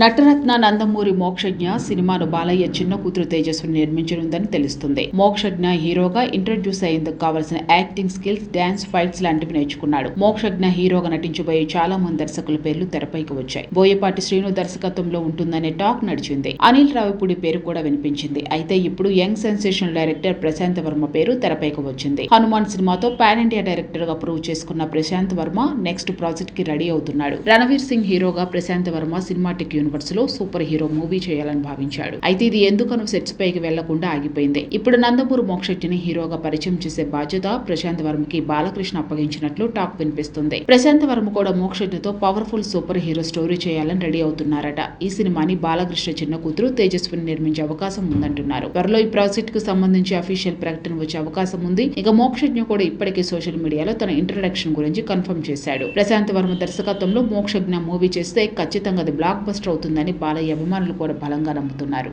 నటరత్న నందమూరి మోక్షజ్ఞ సినిమాను బాలయ్య చిన్న కూతురు తేజస్విని నిర్మించనుందని తెలుస్తుంది. మోక్షజ్ఞ హీరోగా ఇంట్రడ్యూస్ అయ్యేందుకు కావలసిన యాక్టింగ్ స్కిల్స్ డాన్స్ ఫైట్స్ లాంటివి నేర్చుకున్నాడు. మోక్షజ్ఞ హీరోగా నటించబోయే చాలా మంది దర్శకుల పేర్లు తెరపైకి వచ్చాయి. బోయపాటి శ్రీను దర్శకత్వంలో ఉంటుందనే టాక్ నడిచింది. అనిల్ రావిపూడి పేరు కూడా వినిపించింది. అయితే ఇప్పుడు young sensation director Prashanth Varma పేరు తెరపైకి వచ్చింది. హనుమాన్ సినిమాతో పాన్ ఇండియా డైరెక్టర్గా ప్రూవ్ చేసుకున్న ప్రశాంత్ వర్మ నెక్స్ట్ ప్రాజెక్ట్కి రెడీ అవుతున్నాడు. రణవీర్ సింగ్ హీరోగా ప్రశాంత్ వర్మ సినిమాటిక్ యూనివర్స్లో సూపర్ హీరో మూవీ చేయాలని భావించాడు. అయితే ఇది ఎందుకనో సెట్స్ పైకి వెళ్ళకుండా ఆగిపోయింది. ఇప్పుడు నందమూరి మోక్షెట్టిని హీరోగా పరిచయం చేసే బాధ్యత ప్రశాంత్ వర్మకి బాలకృష్ణ అప్పగించినట్లు టాక్ వినిపిస్తుంది. ప్రశాంత్ వర్మ కూడా మోక్షెట్టితో పవర్ఫుల్ సూపర్ హీరో స్టోరీ చేయాలని రెడీ అవుతున్నారట. ఈ సినిమాని బాలకృష్ణ చిన్న కూతురు తేజస్విని నిర్మించే అవకాశం ఉందంటున్నారు. త్వరలో ఈ ప్రాజెక్ట్కు సంబంధించి అఫీషియల్ ప్రకటన వచ్చే అవకాశం ఉంది. ఇక మోక్షజ్ఞ కూడా ఇప్పటికే సోషల్ మీడియాలో తన ఇంట్రడక్షన్ గురించి కన్ఫర్మ్ చేశాడు. ప్రశాంత్ వర్మ దర్శకత్వంలో మోక్షజ్ఞ మూవీ చేస్తే ఖచ్చితంగా అది బ్లాక్ బస్టర్ అవుతుందని బాలయ్య అభిమానులు కూడా బలంగా నమ్ముతున్నారు.